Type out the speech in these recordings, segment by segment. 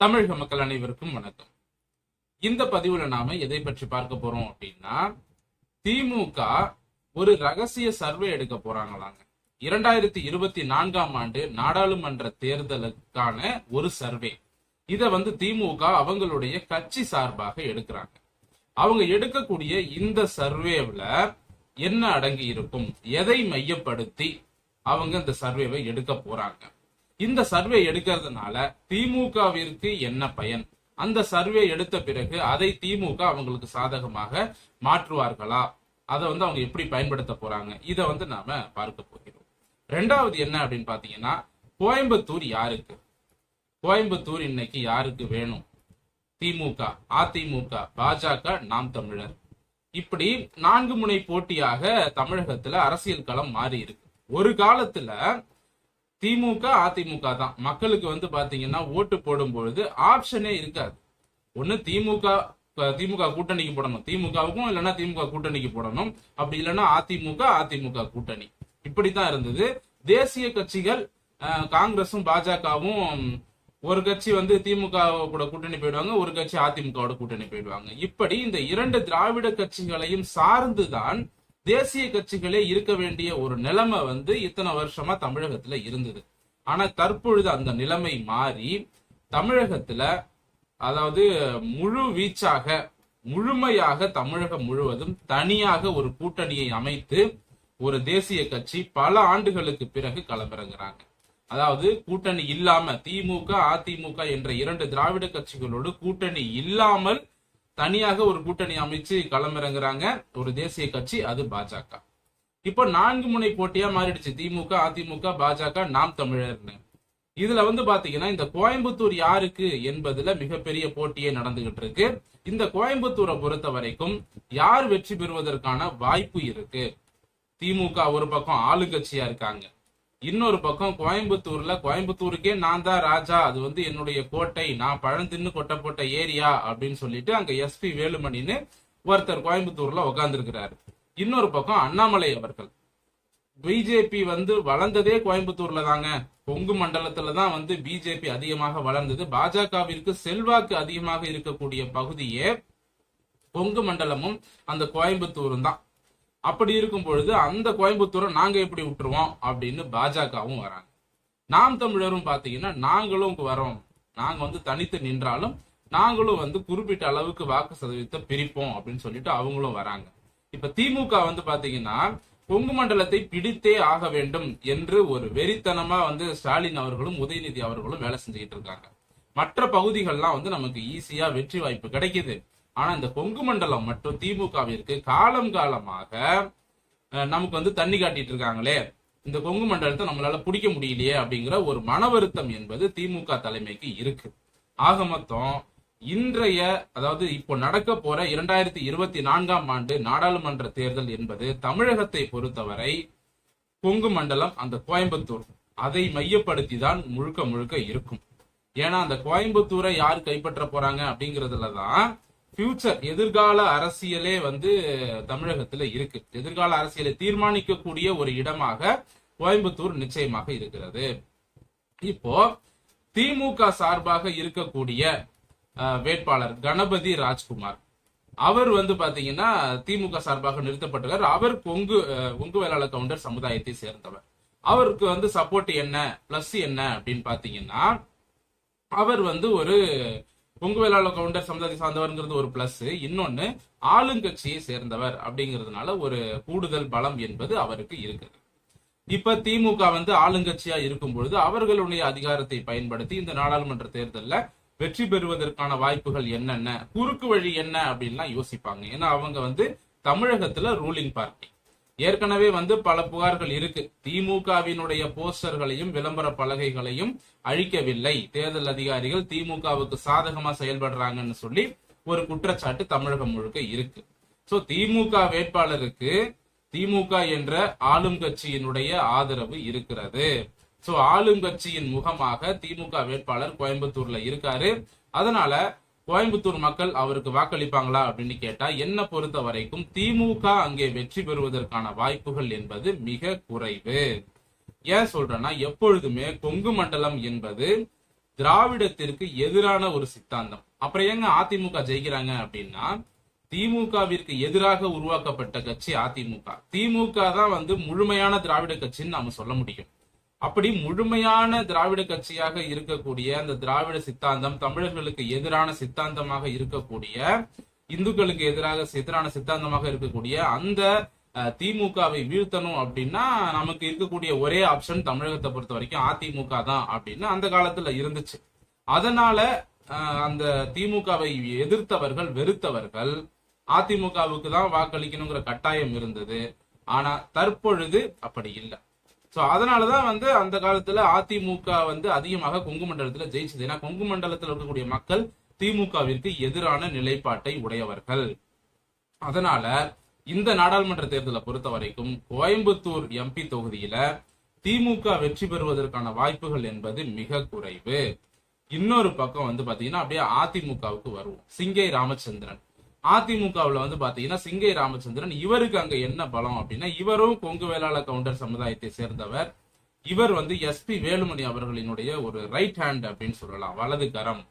தமிழக மக்கள் அனைவருக்கும் வணக்கம். இந்த பதிவுல நாம எதை பற்றி பார்க்க போறோம் அப்படின்னா திமுக ஒரு ரகசிய சர்வே எடுக்க போறாங்களாங்க. இரண்டாயிரத்தி இருபத்தி நான்காம் ஆண்டு நாடாளுமன்ற தேர்தலுக்கான ஒரு சர்வே. இத வந்து திமுக அவங்களுடைய கட்சி சார்பாக எடுக்கிறாங்க. அவங்க எடுக்கக்கூடிய இந்த சர்வேவில் என்ன அடங்கி இருக்கும் எதை மையப்படுத்தி அவங்க இந்த சர்வேவை எடுக்க போறாங்க? இந்த சர்வே எடுக்கிறதுனால திமுகவிற்கு என்ன பயன்? அந்த சர்வே எடுத்த பிறகு அதை திமுக அவங்களுக்கு சாதகமாக மாற்றுவார்களா? அதை வந்து அவங்க எப்படி பயன்படுத்த போறாங்க? இதை வந்து நாம பார்க்க போகிறோம். ரெண்டாவது என்ன அப்படின்னு பாத்தீங்கன்னா கோயம்புத்தூர் யாருக்கு? கோயம்புத்தூர் இன்னைக்கு யாருக்கு வேணும்? திமுக அதிமுக பாஜக நாம் தமிழர். இப்படி நான்கு முனை போட்டியாக தமிழகத்துல அரசியல் களம் மாறி இருக்கு. ஒரு காலத்துல திமுக அதிமுக தான். மக்களுக்கு வந்து பாத்தீங்கன்னா ஓட்டு போடும் பொழுது ஆப்ஷனே இருக்காது. ஒண்ணு திமுக திமுக கூட்டணிக்கு போடணும். திமுகவுக்கும் இல்லைன்னா திமுக கூட்டணிக்கு போடணும். அப்படி இல்லைன்னா அதிமுக அதிமுக கூட்டணி. இப்படித்தான் இருந்தது. தேசிய கட்சிகள் காங்கிரஸும் பாஜகவும் ஒரு கட்சி வந்து திமுக கூட கூட்டணி போயிடுவாங்க ஒரு கட்சி அதிமுகவோட கூட்டணி போயிடுவாங்க. இப்படி இந்த இரண்டு திராவிட கட்சிகளையும் சார்ந்துதான் தேசிய கட்சிகளே இருக்க வேண்டிய ஒரு நிலைமை வந்து இத்தனை வருஷமா தமிழகத்துல இருந்தது. ஆனா தற்பொழுது அந்த நிலைமை மாறி தமிழகத்துல அதாவது முழு வீச்சாக முழுமையாக தமிழகம் முழுவதும் தனியாக ஒரு கூட்டணியை அமைத்து ஒரு தேசிய கட்சி பல ஆண்டுகளுக்கு பிறகு களமிறங்குறாங்க. அதாவது கூட்டணி இல்லாம திமுக அதிமுக என்ற இரண்டு திராவிட கட்சிகளோடு கூட்டணி இல்லாமல் தனியாக ஒரு கூட்டணி அமைச்சு களமிறங்குறாங்க ஒரு தேசிய கட்சி அது பாஜக. இப்போ நான்கு முனை போட்டியா மாறிடுச்சு. திமுக அதிமுக பாஜக நாம் தமிழர்னு. இதுல வந்து பாத்தீங்கன்னா இந்த கோயம்புத்தூர் யாருக்கு என்பதுல மிகப்பெரிய போட்டியே நடந்துகிட்டு இருக்கு. இந்த கோயம்புத்தூரை பொறுத்த வரைக்கும் யார் வெற்றி பெறுவதற்கான வாய்ப்பு இருக்கு? திமுக ஒரு பக்கம் ஆளுங்கட்சியா இருக்காங்க. இன்னொரு பக்கம் கோயம்புத்தூர்ல கோயம்புத்தூருக்கே நான் தான் ராஜா அது வந்து என்னுடைய கோட்டை நான் பழந்தின்னு கொட்ட போட்ட ஏரியா அப்படின்னு சொல்லிட்டு அங்க எஸ்பி வேலுமணின்னு ஒருத்தர் கோயம்புத்தூர்ல உக்காந்துருக்கிறாரு. இன்னொரு பக்கம் அண்ணாமலை அவர்கள். பிஜேபி வந்து வளர்ந்ததே கோயம்புத்தூர்ல தாங்க. கொங்கு மண்டலத்துல தான் வந்து பிஜேபி அதிகமாக வளர்ந்தது. பாஜகவிற்கு செல்வாக்கு அதிகமாக இருக்கக்கூடிய பகுதியே கொங்கு மண்டலமும் அந்த கோயம்புத்தூரும் தான். அப்படி இருக்கும் பொழுது அந்த கோயம்புத்தூரை நாங்க எப்படி விட்டுருவோம் அப்படின்னு பாஜகவும் வராங்க. நாம் தமிழரும் பாத்தீங்கன்னா நாங்களும் வரோம். நாங்க வந்து தனித்து நின்றாலும் நாங்களும் வந்து குறிப்பிட்ட அளவுக்கு வாக்கு சதவீதத்தை பிரிப்போம் அப்படின்னு சொல்லிட்டு அவங்களும் வராங்க. இப்ப திமுக வந்து பாத்தீங்கன்னா கொங்கு மண்டலத்தை பிடித்தே ஆக வேண்டும் என்று ஒரு வெறித்தனமா வந்து ஸ்டாலின் அவர்களும் உதயநிதி அவர்களும் வேலை செஞ்சுக்கிட்டு இருக்காங்க. மற்ற பகுதிகள்லாம் வந்து நமக்கு ஈஸியா வெற்றி வாய்ப்பு கிடைக்குது. ஆனா இந்த கொங்கு மண்டலம் மட்டும் திமுகவிற்கு காலம் காலமாக நமக்கு வந்து தண்ணி காட்டிட்டு இருக்காங்களே இந்த கொங்கு மண்டலத்தை நம்மளால பிடிக்க முடியலையே அப்படிங்கிற ஒரு மன வருத்தம் என்பது திமுக தலைமைக்கு இருக்கு. ஆக மொத்தம் இன்றைய அதாவது இப்போ நடக்க போற இரண்டாயிரத்தி இருபத்தி நான்காம் ஆண்டு நாடாளுமன்ற தேர்தல் என்பது தமிழகத்தை பொறுத்தவரை கொங்கு மண்டலம் அந்த கோயம்புத்தூர். அதை மையப்படுத்தி தான் முழுக்க முழுக்க இருக்கும். ஏன்னா அந்த கோயம்புத்தூரை யார் கைப்பற்ற போறாங்க அப்படிங்கிறதுல தான் ஃபியூச்சர் எதிர்கால அரசியலே வந்து தமிழகத்துல இருக்கு. எதிர்கால அரசியலை தீர்மானிக்கக்கூடிய ஒரு இடமாக கோயம்புத்தூர் நிச்சயமாக இருக்கிறது. இப்போ திமுக சார்பாக இருக்கக்கூடிய வேட்பாளர் கணபதி ராஜ்குமார். அவர் வந்து பாத்தீங்கன்னா திமுக சார்பாக நிறுத்தப்பட்டவர் அவர் கொங்கு கொங்கு வேளாளர் கவுண்டர் சமுதாயத்தை சேர்ந்தவர். அவருக்கு வந்து சப்போர்ட் என்ன பிளஸ் என்ன அப்படின்னு பாத்தீங்கன்னா அவர் வந்து ஒரு கொங்கு வேளாளர் கவுண்டர் சமுதாயத்தை சார்ந்தவர்ங்கிறது ஒரு பிளஸ் இன்னொன்னு ஆளுங்கட்சியை சேர்ந்தவர் அப்படிங்கிறதுனால ஒரு கூடுதல் பலம் என்பது அவருக்கு இருக்குது. இப்ப திமுக வந்து ஆளுங்கட்சியா இருக்கும் பொழுது அவர்களுடைய அதிகாரத்தை பயன்படுத்தி இந்த நாடாளுமன்ற தேர்தலில் வெற்றி பெறுவதற்கான வாய்ப்புகள் என்னென்ன குறுக்கு வழி என்ன அப்படின்லாம் யோசிப்பாங்க. ஏன்னா அவங்க வந்து தமிழகத்துல ரூலிங் பார்ட்டி ஏற்கனவே வந்து பல புகார்கள் இருக்கு. திமுகவினுடைய போஸ்டர்களையும் விளம்பர பலகைகளையும் அழிக்கவில்லை. தேர்தல் அதிகாரிகள் திமுகவுக்கு சாதகமா செயல்படுறாங்கன்னு சொல்லி ஒரு குற்றச்சாட்டு தமிழகம் முழுக்க இருக்கு. சோ திமுக வேட்பாளருக்கு திமுக என்ற ஆளும் கட்சியினுடைய ஆதரவு இருக்கிறது. சோ ஆளும் கட்சியின் முகமாக திமுக வேட்பாளர் கோயம்புத்தூர்ல இருக்காரு. அதனால கோயம்புத்தூர் மக்கள் அவருக்கு வாக்களிப்பாங்களா அப்படின்னு கேட்டா என்ன பொறுத்த வரைக்கும் திமுக அங்கே வெற்றி பெறுவதற்கான வாய்ப்புகள் என்பது மிக குறைவு. ஏன் சொல்றேன்னா எப்பொழுதுமே கொங்கு மண்டலம் என்பது திராவிடத்திற்கு எதிரான ஒரு சித்தாந்தம். அப்புறம் ஏங்க அதிமுக ஜெயிக்கிறாங்க அப்படின்னா திமுகவிற்கு எதிராக உருவாக்கப்பட்ட கட்சி அதிமுக. திமுக தான் வந்து முழுமையான திராவிட கட்சின்னு நாம சொல்ல முடியும். அப்படி முழுமையான திராவிட கட்சியாக இருக்கக்கூடிய அந்த திராவிட சித்தாந்தம் தமிழர்களுக்கு எதிரான சித்தாந்தமாக இருக்கக்கூடிய இந்துக்களுக்கு எதிராக எதிரான சித்தாந்தமாக இருக்கக்கூடிய அந்த அஹ், திமுகவை வீழ்த்தணும் அப்படின்னா நமக்கு இருக்கக்கூடிய ஒரே ஆப்ஷன் தமிழகத்தை பொறுத்த வரைக்கும் அதிமுக தான் அப்படின்னு அந்த காலத்துல இருந்துச்சு. அதனால அஹ், அந்த திமுகவை எதிர்த்தவர்கள் வெறுத்தவர்கள் அதிமுகவுக்கு தான் வாக்களிக்கணுங்கிற கட்டாயம் இருந்தது. ஆனா தற்பொழுது அப்படி இல்லை. சோ அதனாலதான் வந்து அந்த காலத்துல அதிமுக வந்து அதிகமாக கொங்கு மண்டலத்துல ஜெயிச்சது. ஏன்னா கொங்கு மண்டலத்துல இருக்கக்கூடிய மக்கள் திமுகவிற்கு எதிரான நிலைப்பாட்டை உடையவர்கள். அதனால இந்த நாடாளுமன்ற தேர்தலை பொறுத்த வரைக்கும் கோயம்புத்தூர் எம்பி தொகுதியில திமுக வெற்றி பெறுவதற்கான வாய்ப்புகள் என்பது மிக குறைவு. இன்னொரு பக்கம் வந்து பாத்தீங்கன்னா அப்படியே அதிமுகவுக்கு வருவோம். சிங்கை ராமச்சந்திரன். அதிமுகவுல வந்து பாத்தீங்கன்னா சிங்கை ராமச்சந்திரன் இவருக்கு அங்க என்ன பலம் அப்படின்னா இவரும் கொங்கு வேளாள கவுண்டர் சமுதாயத்தை சேர்ந்தவர். இவர் வந்து எஸ்பி வேலுமணி அவர்களினுடைய ஒரு ரைட் ஹேண்ட் அப்படின்னு சொல்லலாம் வலது கரம்.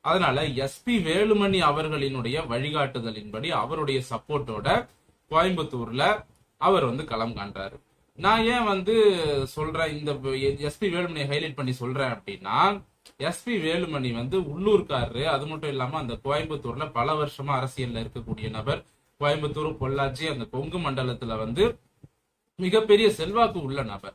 அதனால எஸ்பி வேலுமணி அவர்களினுடைய வழிகாட்டுதலின்படி அவருடைய சப்போர்ட்டோட கோயம்புத்தூர்ல அவர் வந்து களம் காண்றாரு. நான் ஏன் வந்து சொல்றேன் இந்த எஸ்பி வேலுமணியை ஹைலைட் பண்ணி சொல்றேன் அப்படின்னா எஸ்பி வேலுமணி வந்து உள்ளூர்காரரு. அது மட்டும் இல்லாம அந்த கோயம்புத்தூர்ல பல வருஷமா அரசியல்ல இருக்கக்கூடிய நபர். கோயம்புத்தூர் பொள்ளாச்சி அந்த கொங்கு மண்டலத்துல வந்து மிகப்பெரிய செல்வாக்கு உள்ள நபர்.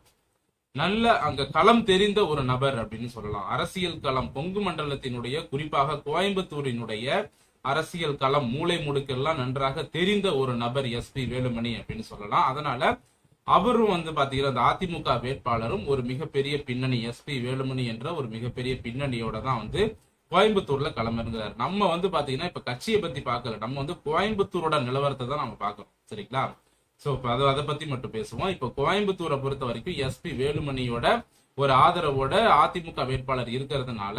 நல்ல அங்க களம் தெரிந்த ஒரு நபர் அப்படின்னு சொல்லலாம். அரசியல் களம் கொங்கு மண்டலத்தினுடைய குறிப்பாக கோயம்புத்தூரினுடைய அரசியல் களம் மூளை முடுக்கெல்லாம் நன்றாக தெரிந்த ஒரு நபர் எஸ்பி வேலுமணி அப்படின்னு சொல்லலாம். அதனால அவரும் வந்து பாத்தீங்கன்னா அந்த அதிமுக வேட்பாளரும் ஒரு மிகப்பெரிய பின்னணி எஸ்பி வேலுமணி என்ற ஒரு மிகப்பெரிய பின்னணியோட தான் வந்து கோயம்புத்தூர்ல களமிறங்குறாரு. நம்ம வந்து பாத்தீங்கன்னா இப்ப கட்சியை பத்தி பாக்கல நம்ம வந்து கோயம்புத்தூரோட நிலவரத்தை தான் நம்ம பார்க்கறோம். சரிங்களா? சோ இப்ப அதை அதை பத்தி மட்டும் பேசுவோம். இப்ப கோயம்புத்தூரை பொறுத்த வரைக்கும் எஸ்பி வேலுமணியோட ஒரு ஆதரவோட அதிமுக வேட்பாளர் இருக்கிறதுனால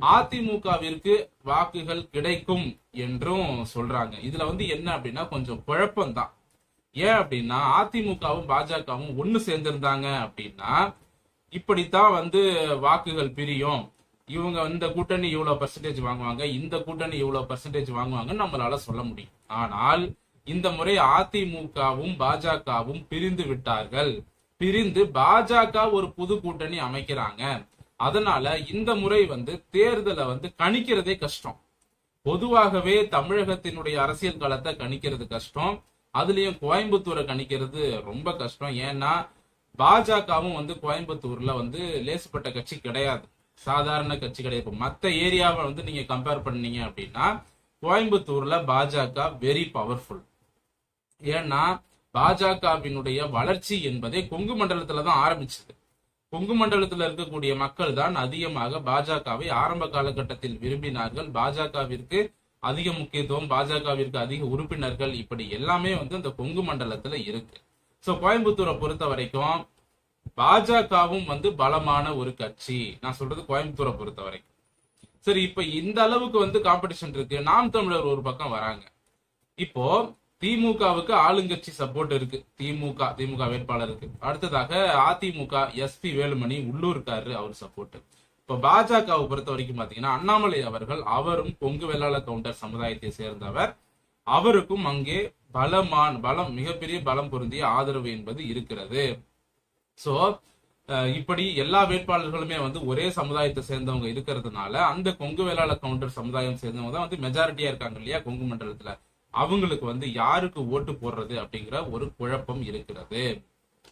அதிமுகவிற்கு வாக்குகள் கிடைக்கும் என்றும் சொல்றாங்க. இதுல வந்து என்ன அப்படின்னா கொஞ்சம் குழப்பம் தான் ஏன் அப்படின்னா அதிமுகவும் பாஜகவும் ஒண்ணு சேர்ந்திருந்தாங்க அப்படின்னா இப்படித்தான் வந்து வாக்குகள் பிரியும். இவங்க இந்த கூட்டணி இவ்வளவு பர்சன்டேஜ் வாங்குவாங்க இந்த கூட்டணி இவ்வளவு பர்சன்டேஜ் வாங்குவாங்கன்னு நம்மளால சொல்ல முடியும். ஆனால் இந்த முறை அதிமுகவும் பாஜகவும் பிரிந்து விட்டார்கள். பிரிந்து பாஜக ஒரு புது கூட்டணி அமைக்கிறாங்க. அதனால இந்த முறை வந்து தேர்தலை வந்து கணிக்கிறதே கஷ்டம். பொதுவாகவே தமிழகத்தினுடைய அரசியல் காலத்தை கணிக்கிறது கஷ்டம். அதுலயும் கோயம்புத்தூரை கணிக்கிறது ரொம்ப கஷ்டம். ஏன்னா பாஜகவும் வந்து கோயம்புத்தூர்ல வந்து லேசுப்பட்ட கட்சி கிடையாது. சாதாரண கட்சி கிடையாது. மற்ற மத்த ஏரியாவை வந்து நீங்க கம்பேர் பண்ணீங்க அப்படின்னா கோயம்புத்தூர்ல பாஜக வெரி பவர்ஃபுல் ஏன்னா பாஜகவினுடைய வளர்ச்சி என்பதே கொங்கு மண்டலத்துல தான் ஆரம்பிச்சது. கொங்கு மண்டலத்துல இருக்கக்கூடிய மக்கள் தான் அதிகமாக பாஜகவை ஆரம்ப காலகட்டத்தில் விரும்பினார்கள். பாஜகவிற்கு அதிக முக்கியத்துவம் பாஜகவிற்கு அதிக உறுப்பினர்கள் இப்படி எல்லாமே வந்து அந்த கொங்கு மண்டலத்துல இருக்கு. சோ கோயம்புத்தூரை பொறுத்த வரைக்கும் பாஜகவும் வந்து பலமான ஒரு கட்சி. நான் சொல்றது கோயம்புத்தூரை பொறுத்த வரைக்கும். சரி இப்ப இந்த அளவுக்கு வந்து காம்படிஷன் இருக்கு. நாம் தமிழர் ஒரு பக்கம் வராங்க. இப்போ திமுகவுக்கு ஆளுங்கட்சி சப்போர்ட் இருக்கு. திமுக திமுக வேட்பாளருக்கு. அடுத்ததாக அதிமுக எஸ்பி வேலுமணி உள்ளூர்காரரு அவர் சப்போர்ட் இப்ப பாஜகவை பொறுத்த வரைக்கும் பாத்தீங்கன்னா அண்ணாமலை அவர்கள் அவரும் கொங்கு வெள்ளாள கவுண்டர் சமுதாயத்தை சேர்ந்தவர். அவருக்கும் அங்கே பலமான பலம் மிகப்பெரிய பலம் பொருந்திய ஆதரவு என்பது இருக்கிறது. சோ அஹ், இப்படி எல்லா வேட்பாளர்களுமே வந்து ஒரே சமுதாயத்தை சேர்ந்தவங்க இருக்கிறதுனால அந்த கொங்கு வேளாள கவுண்டர் சமுதாயம் சேர்ந்தவங்க தான் வந்து மெஜாரிட்டியா இருக்காங்க இல்லையா கொங்கு மண்டலத்துல. அவங்களுக்கு வந்து யாருக்கு ஓட்டு போடுறது அப்படிங்கிற ஒரு குழப்பம் இருக்கிறது.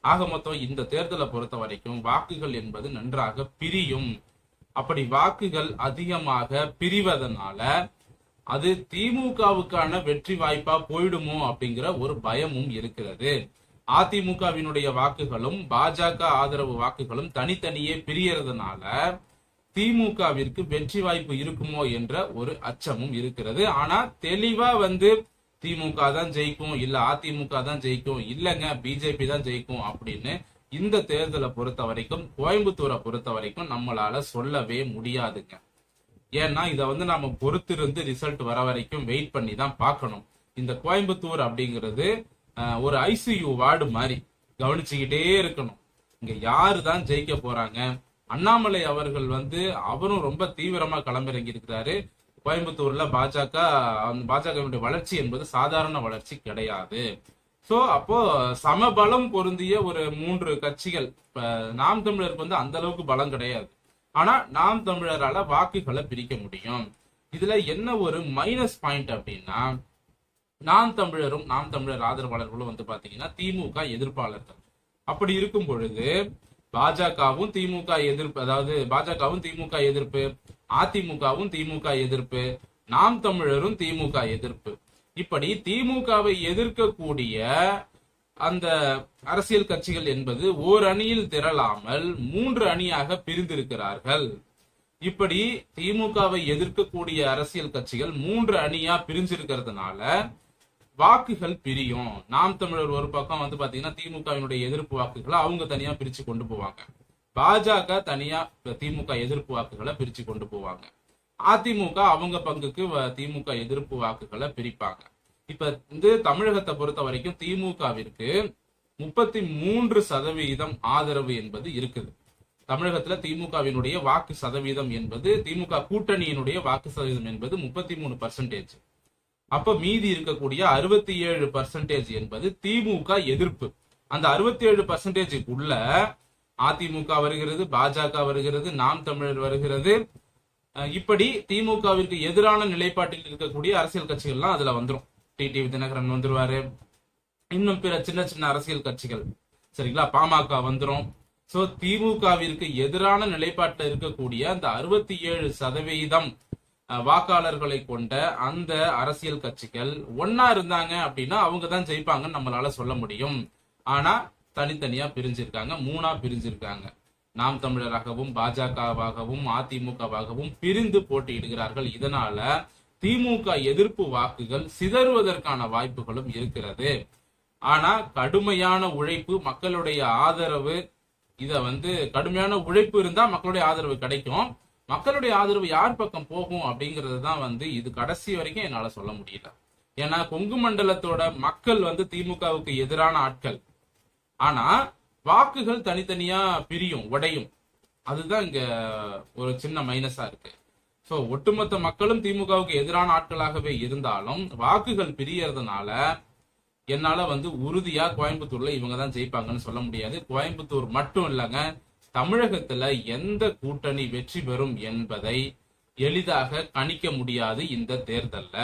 ஆக மொத்தம் இந்த தேர்தலை பொறுத்த வரைக்கும் வாக்குகள் என்பது நன்றாக பிரியும். அப்படி வாக்குகள் அதிகமாக பிரிவதனால அது திமுகவுக்கான வெற்றி வாய்ப்பா போயிடுமோ அப்படிங்கிற ஒரு பயமும் இருக்கிறது. அதிமுகவினுடைய வாக்குகளும் பாஜக ஆதரவு வாக்குகளும் தனித்தனியே பிரியறதுனால திமுகவிற்கு வெற்றி வாய்ப்பு இருக்குமோ என்ற ஒரு அச்சமும் இருக்கிறது. ஆனா தெளிவா வந்து திமுக தான் ஜெயிக்கும் இல்ல அதிமுக தான் ஜெயிக்கும் இல்லங்க பிஜேபி தான் ஜெயிக்கும் அப்படின்னு இந்த தேர்தலை பொறுத்த வரைக்கும் கோயம்புத்தூரை பொறுத்த வரைக்கும் நம்மளால சொல்லவே முடியாதுங்க. ஏன்னா இத வந்து நாம பொறுத்திருந்து ரிசல்ட் வர வரைக்கும் வெயிட் பண்ணி தான் பார்க்கணும். இந்த கோயம்புத்தூர் அப்படிங்கிறது அஹ், ஒரு ஐசியூ வார்டு மாதிரி கவனிச்சுக்கிட்டே இருக்கணும். இங்க யாரு தான் ஜெயிக்க போறாங்க? அண்ணாமலை அவர்கள் வந்து அவரும் ரொம்ப தீவிரமா களமிறங்கி இருக்கிறாரு கோயம்புத்தூர்ல பாஜக பாஜகவினுடைய வளர்ச்சி என்பது சாதாரண வளர்ச்சி கிடையாது. சோ அப்போ சமபலம் பொருந்திய ஒரு மூன்று கட்சிகள் இப்ப நாம் தமிழருக்கு வந்து அந்த அளவுக்கு பலம் கிடையாது. ஆனா நாம் தமிழரால வாக்குகளை பிரிக்க முடியும். இதுல என்ன ஒரு மைனஸ் பாயிண்ட் அப்படின்னா நாம் தமிழரும் நாம் தமிழர் ஆதரவாளர்களும் வந்து பாத்தீங்கன்னா திமுக எதிர்ப்பாளர்கள். அப்படி இருக்கும் பொழுது பாஜகவும் திமுக எதிர்ப்பு அதாவது பாஜகவும் திமுக எதிர்ப்பு அதிமுகவும் திமுக எதிர்ப்பு நாம் தமிழரும் திமுக எதிர்ப்பு. இப்படி திமுகவை எதிர்க்கக்கூடிய அந்த அரசியல் கட்சிகள் என்பது ஓர் அணியில் திரளாமல் மூன்று அணியாக பிரிந்திருக்கிறார்கள். இப்படி திமுகவை எதிர்க்கக்கூடிய அரசியல் கட்சிகள் மூன்று அணியா பிரிஞ்சிருக்கிறதுனால வாக்குகள் பிரியும். நாம் தமிழர் ஒரு பக்கம் வந்து பாத்தீங்கன்னா திமுகவினுடைய எதிர்ப்பு வாக்குகளை அவங்க தனியா பிரிச்சு கொண்டு போவாங்க. பாஜக தனியா திமுக எதிர்ப்பு வாக்குகளை பிரிச்சு கொண்டு போவாங்க. அதிமுக அவங்க பங்குக்கு வ- திமுக எதிர்ப்பு வாக்குகளை பிரிப்பாங்க. இப்ப வந்து தமிழகத்தை பொறுத்த வரைக்கும் திமுகவிற்கு முப்பத்தி மூன்று சதவீதம் ஆதரவு என்பது இருக்குது. தமிழகத்துல திமுகவினுடைய வாக்கு சதவீதம் என்பது திமுக கூட்டணியினுடைய வாக்கு சதவீதம் என்பது முப்பத்தி மூணு பர்சன்டேஜ் அப்ப மீதி இருக்கக்கூடிய அறுபத்தி ஏழு பர்சன்டேஜ் என்பது திமுக எதிர்ப்பு. அந்த அறுபத்தி ஏழு பர்சன்டேஜுக்குள்ள அதிமுக வருகிறது பாஜக வருகிறது நாம் தமிழர் வருகிறது. இப்படி திமுகவிற்கு எதிரான நிலைப்பாட்டில் இருக்கக்கூடிய அரசியல் கட்சிகள்லாம் அதுல வந்துரும். டிடிவி தினகரன் வந்துருவாரு. இன்னும் பிற சின்ன சின்ன அரசியல் கட்சிகள். சரிங்களா? பாமக வந்துடும் சோ திமுகவிற்கு எதிரான நிலைப்பாட்டில் இருக்கக்கூடிய அந்த அறுபத்தி ஏழு சதவீதம் வாக்காளர்களை கொண்ட அந்த அரசியல் கட்சிகள் ஒன்னா இருந்தாங்க அப்படின்னா அவங்க தான் ஜெயிப்பாங்கன்னு நம்மளால சொல்ல முடியும். ஆனா தனித்தனியா பிரிஞ்சிருக்காங்க. மூணா பிரிஞ்சிருக்காங்க. நாம் தமிழராகவும் பாஜகவாகவும் அதிமுகவாகவும் பிரிந்து போட்டியிடுகிறார்கள். இதனால திமுக எதிர்ப்பு வாக்குகள் சிதறுவதற்கான வாய்ப்புகளும் இருக்கிறது. ஆனா கடுமையான உழைப்பு மக்களுடைய ஆதரவு இத வந்து கடுமையான உழைப்பு இருந்தா மக்களுடைய ஆதரவு கிடைக்கும். மக்களுடைய ஆதரவு யார் பக்கம் போகும் அப்படிங்கிறது தான் வந்து இது கடைசி வரைக்கும் என்னால சொல்ல முடியல. ஏன்னா கொங்கு மண்டலத்தோட மக்கள் வந்து திமுகவுக்கு எதிரான ஆட்கள். ஆனா வாக்குகள் தனித்தனியா பிரியும் உடையும். அதுதான் இங்க ஒரு சின்ன மைனஸா இருக்கு. சோ ஒட்டுமொத்த மக்களும் திமுகவுக்கு எதிரான ஆட்களாகவே இருந்தாலும் வாக்குகள் பிரியறதுனால என்னால வந்து உறுதியா கோயம்புத்தூர்ல இவங்க தான் ஜெயிப்பாங்கன்னு சொல்ல முடியாது. கோயம்புத்தூர் மட்டும் இல்லைங்க தமிழகத்துல எந்த கூட்டணி வெற்றி பெறும் என்பதை எளிதாக கணிக்க முடியாது இந்த தேர்தல்ல.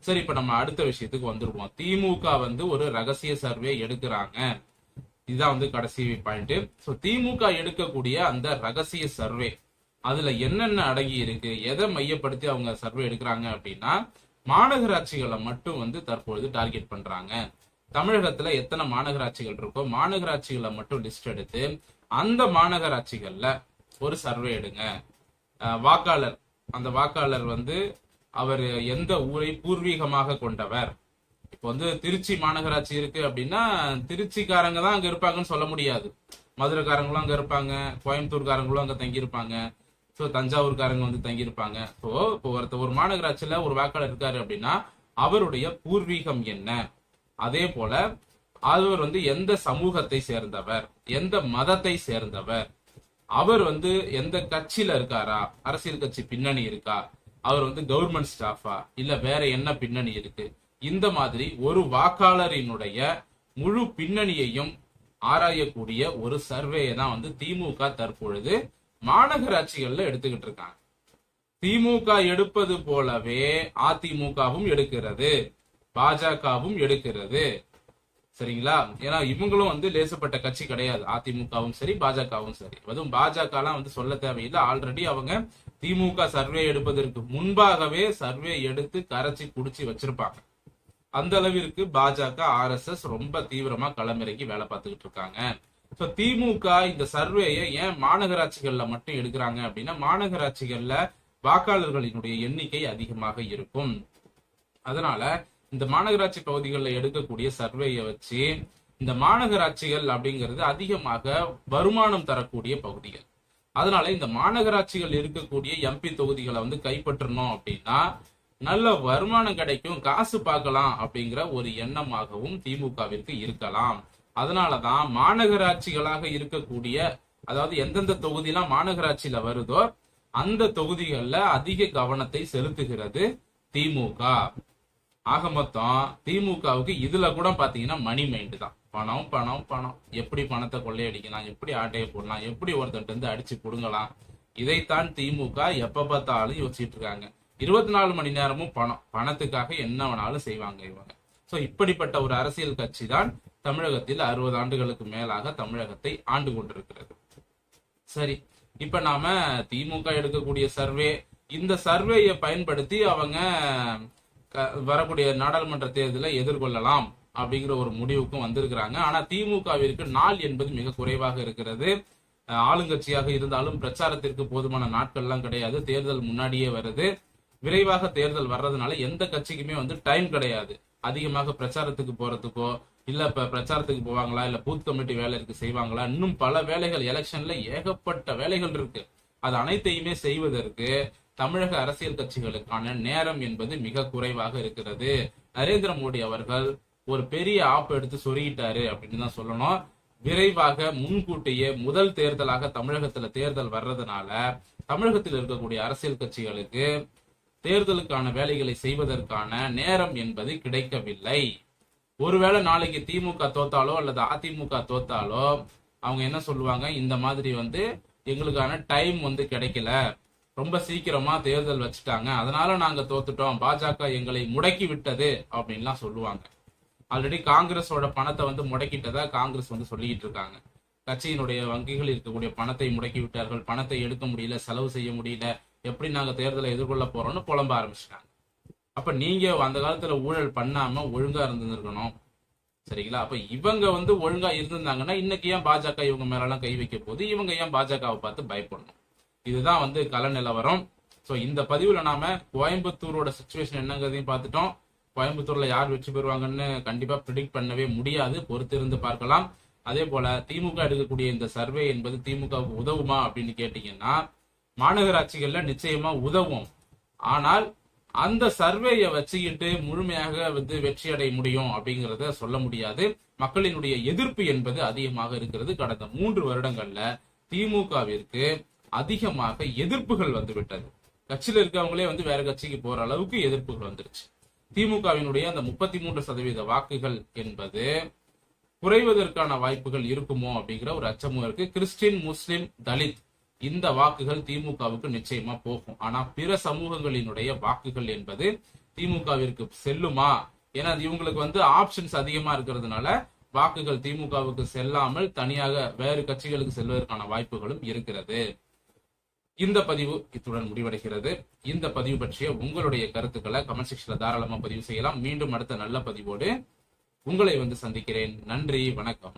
சரி இப்ப நம்ம அடுத்த விஷயத்துக்கு வந்துருவோம். திமுக வந்து ஒரு ரகசிய சர்வே எடுக்கிறாங்க. இதுதான் வந்து கடைசி பாயிண்ட் ஸோ திமுக எடுக்கக்கூடிய அந்த ரகசிய சர்வே அதுல என்னென்ன அடங்கி இருக்கு எதை மையப்படுத்தி அவங்க சர்வே எடுக்கிறாங்க அப்படின்னா மாநகராட்சிகளை மட்டும் வந்து தற்பொழுது டார்கெட் பண்றாங்க. தமிழகத்துல எத்தனை மாநகராட்சிகள் இருக்கோ மாநகராட்சிகளை மட்டும் லிஸ்ட் எடுத்து அந்த மாநகராட்சிகள்ல ஒரு சர்வே எடுங்க. அஹ் வாக்காளர் அந்த வாக்காளர் வந்து அவர் எந்த ஊரை பூர்வீகமாக கொண்டவர்? இப்போ வந்து திருச்சி மாநகராட்சி இருக்கு அப்படின்னா திருச்சிக்காரங்க தான் அங்க இருப்பாங்கன்னு சொல்ல முடியாது. மதுரைக்காரங்களும் அங்க இருப்பாங்க கோயம்புத்தூர்காரங்களும் அங்க தங்கியிருப்பாங்க. ஸோ தஞ்சாவூர்காரங்க வந்து தங்கியிருப்பாங்க. ஸோ இப்போ ஒருத்தர் ஒரு மாநகராட்சியில ஒரு வாக்காளர் இருக்காரு அப்படின்னா அவருடைய பூர்வீகம் என்ன? அதே போல அவர் வந்து எந்த சமூகத்தை சேர்ந்தவர்? எந்த மதத்தை சேர்ந்தவர்? அவர் வந்து எந்த கட்சியில இருக்காரா? அரசியல் கட்சி பின்னணி இருக்கா? அவர் வந்து கவர்மெண்ட் ஸ்டாஃபா இல்ல வேற என்ன பின்னணி இருக்கு? இந்த மாதிரி ஒரு வாக்காளரினுடைய முழு பின்னணியையும் ஆராயக்கூடிய ஒரு சர்வேயை தான் வந்து திமுக தற்பொழுது மாநகராட்சிகள்ல எடுத்துக்கிட்டு இருக்காங்க. திமுக எடுப்பது போலவே அதிமுகவும் எடுக்கிறது பாஜகவும் எடுக்கிறது. சரிங்களா? ஏன்னா இவங்களும் வந்து லேசப்பட்ட கட்சி கிடையாது. அதிமுகவும் சரி பாஜகவும் சரி. அதுவும் பாஜக எல்லாம் வந்து சொல்ல தேவையில்லை. ஆல்ரெடி அவங்க திமுக சர்வே எடுப்பதற்கு முன்பாகவே சர்வே எடுத்து கரைச்சி குடிச்சு வச்சிருப்பாங்க. அந்த அளவிற்கு பாஜக ஆர்எஸ்எஸ் ரொம்ப தீவிரமா களமிறங்கி வேலை பார்த்துக்கிட்டு இருக்காங்க. இப்ப திமுக இந்த சர்வேயை ஏன் மாநகராட்சிகள்ல மட்டும் எடுக்கிறாங்க அப்படின்னா மாநகராட்சிகள்ல வாக்காளர்களினுடைய எண்ணிக்கை அதிகமாக இருக்கும். அதனால இந்த மாநகராட்சி பகுதிகளில் எடுக்கக்கூடிய சர்வேயை வச்சு இந்த மாநகராட்சிகள் அப்படிங்கிறது அதிகமாக வருமானம் தரக்கூடிய பகுதிகள். அதனால இந்த மாநகராட்சிகள் இருக்கக்கூடிய எம்பி தொகுதிகளை வந்து கைப்பற்றணும் அப்படின்னா நல்ல வருமானம் கிடைக்கும் காசு பார்க்கலாம் அப்படிங்கிற ஒரு எண்ணமாகவும் திமுகவிற்கு இருக்கலாம். அதனாலதான் மாநகராட்சிகளாக இருக்கக்கூடிய அதாவது எந்தெந்த தொகுதியெல்லாம் மாநகராட்சியில வருதோ அந்த தொகுதிகளில் அதிக கவனத்தை செலுத்துகிறது திமுக. ஆக மொத்தம் திமுகவுக்கு இதுல கூட பாத்தீங்கன்னா மணி மைண்டு தான். பணம் பணம் பணம். எப்படி பணத்தை கொள்ளையடிக்கலாம் எப்படி ஆட்டையை போடலாம் எப்படி ஒருத்தன்ட்டு இருந்து அடிச்சு புடுங்கலாம் இதைத்தான் திமுக எப்ப பார்த்தாலும் யோசிச்சுட்டு இருக்காங்க. இருபத்தி நாலு மணி நேரமும் பணம். பணத்துக்காக என்ன வேணாலும் செய்வாங்க இவங்க. சோ இப்படிப்பட்ட ஒரு அரசியல் கட்சி தான் தமிழகத்தில் அறுபது ஆண்டுகளுக்கு மேலாக தமிழகத்தை ஆண்டு கொண்டிருக்கிறது. சரி இப்ப நாம திமுக எடுக்கக்கூடிய சர்வே இந்த சர்வேயை பயன்படுத்தி அவங்க க- வரக்கூடிய நாடாளுமன்ற தேர்தலை எதிர்கொள்ளலாம் அப்படிங்கிற ஒரு முடிவுக்கும் வந்திருக்கிறாங்க. ஆனா திமுகவிற்கு நாள் என்பது மிக குறைவாக இருக்கிறது. ஆளுங்கட்சியாக இருந்தாலும் பிரச்சாரத்திற்கு போதுமான நாட்கள்லாம் கிடையாது. தேர்தல் முன்னாடியே வருது. விரைவாக தேர்தல் வர்றதுனால எந்த கட்சிக்குமே வந்து டைம் கிடையாது. அதிகமாக பிரச்சாரத்துக்கு போறதுக்கோ இல்ல இப்ப பிரச்சாரத்துக்கு போவாங்களா இல்ல பூத் கமிட்டி வேலைக்கு செய்வாங்களா இன்னும் பல வேலைகள் எலெக்ஷன்ல ஏகப்பட்ட வேலைகள் இருக்கு. அது அனைத்தையுமே செய்வதற்கு தமிழக அரசியல் கட்சிகளுக்கான நேரம் என்பது மிக குறைவாக இருக்கிறது. நரேந்திர மோடி அவர்கள் ஒரு பெரிய ஆப் எடுத்து சொருகிட்டாரு அப்படின்னு தான் சொல்லணும். விரைவாக முன்கூட்டியே முதல் தேர்தலாக தமிழகத்துல தேர்தல் வர்றதுனால தமிழகத்தில் இருக்கக்கூடிய அரசியல் கட்சிகளுக்கு தேர்தலுக்கான வேலைகளை செய்வதற்கான நேரம் என்பது கிடைக்கவில்லை. ஒருவேளை நாளைக்கு திமுக தோத்தாலோ அல்லது அதிமுக தோத்தாலோ அவங்க என்ன சொல்லுவாங்க? இந்த மாதிரி வந்து எங்களுக்கான டைம் வந்து கிடைக்கல. ரொம்ப சீக்கிரமா தேர்தல் வச்சுட்டாங்க. அதனால நாங்க தோத்துட்டோம். பாஜக எங்களை முடக்கி விட்டது அப்படின்லாம் சொல்லுவாங்க. ஆல்ரெடி காங்கிரஸோட பணத்தை வந்து முடக்கிட்டதா காங்கிரஸ் வந்து சொல்லிக்கிட்டு இருக்காங்க. கட்சியினுடைய வங்கிகள் இருக்கக்கூடிய பணத்தை முடக்கி விட்டார்கள். பணத்தை எடுக்க முடியல செலவு செய்ய முடியல. எப்படி நாங்க தேர்தலை எதிர்கொள்ள போறோம்னு புலம்ப ஆரம்பிச்சிட்டாங்க. அப்ப நீங்க அந்த காலத்துல ஊழல் பண்ணாம ஒழுங்கா இருந்திருக்கணும் சரிங்களா? அப்ப இவங்க வந்து ஒழுங்கா இருந்திருந்தாங்கன்னா இன்னைக்கு ஏன் பாஜக இவங்க மேலெல்லாம் கை வைக்க போது இவங்க ஏன் பாஜகவை பார்த்து பயப்படணும்? இதுதான் வந்து கல நிலவரம். ஸோ இந்த பதிவுல நாம கோயம்புத்தூரோட சுச்சுவேஷன் என்னங்கிறதையும் பார்த்துட்டோம். கோயம்புத்தூர்ல யார் வெற்றி பெறுவாங்கன்னு கண்டிப்பா ப்ரிடிக்ட் பண்ணவே முடியாது. பொறுத்திருந்து பார்க்கலாம். அதே போல திமுக எடுக்கக்கூடிய இந்த சர்வே என்பது திமுகவுக்கு உதவுமா அப்படின்னு கேட்டீங்கன்னா மாநகராட்சிகள்ல நிச்சயமா உதவும். ஆனால் அந்த சர்வேயை வச்சுக்கிட்டு முழுமையாக வந்து வெற்றி அடைய முடியும் அப்படிங்கறத சொல்ல முடியாது. மக்களினுடைய எதிர்ப்பு என்பது அதிகமாக இருக்கிறது. கடந்த மூன்று வருடங்கள்ல திமுகவிற்கு அதிகமாக எதிர்ப்புகள் வந்து விட்டது கட்சியில இருக்கவங்களே வந்து வேற கட்சிக்கு போற அளவுக்கு எதிர்ப்புகள் வந்துருச்சு. திமுகவினுடைய அந்த முப்பத்தி மூன்று சதவீத வாக்குகள் என்பது குறைவதற்கான வாய்ப்புகள் இருக்குமோ அப்படிங்கிற ஒரு அச்சமும் இருக்கு. கிறிஸ்டின் முஸ்லிம் தலித் இந்த வாக்குகள் திமுகவுக்கு நிச்சயமா போகும். ஆனா பிற சமூகங்களினுடைய வாக்குகள் என்பது திமுகவிற்கு செல்லுமா? ஏன்னா அது இவங்களுக்கு வந்து ஆப்ஷன்ஸ் அதிகமா இருக்கிறதுனால வாக்குகள் திமுகவுக்கு செல்லாமல் தனியாக வேறு கட்சிகளுக்கு செல்வதற்கான வாய்ப்புகளும் இருக்கிறது. இந்த பதிவு இத்துடன் முடிவடைகிறது. இந்த பதிவு பற்றிய உங்களுடைய கருத்துக்களை கமெண்ட் செக்ஷன்ல தாராளமா பதிவு செய்யலாம். மீண்டும் அடுத்த நல்ல பதிவோடு உங்களை வந்து சந்திக்கிறேன். நன்றி வணக்கம்.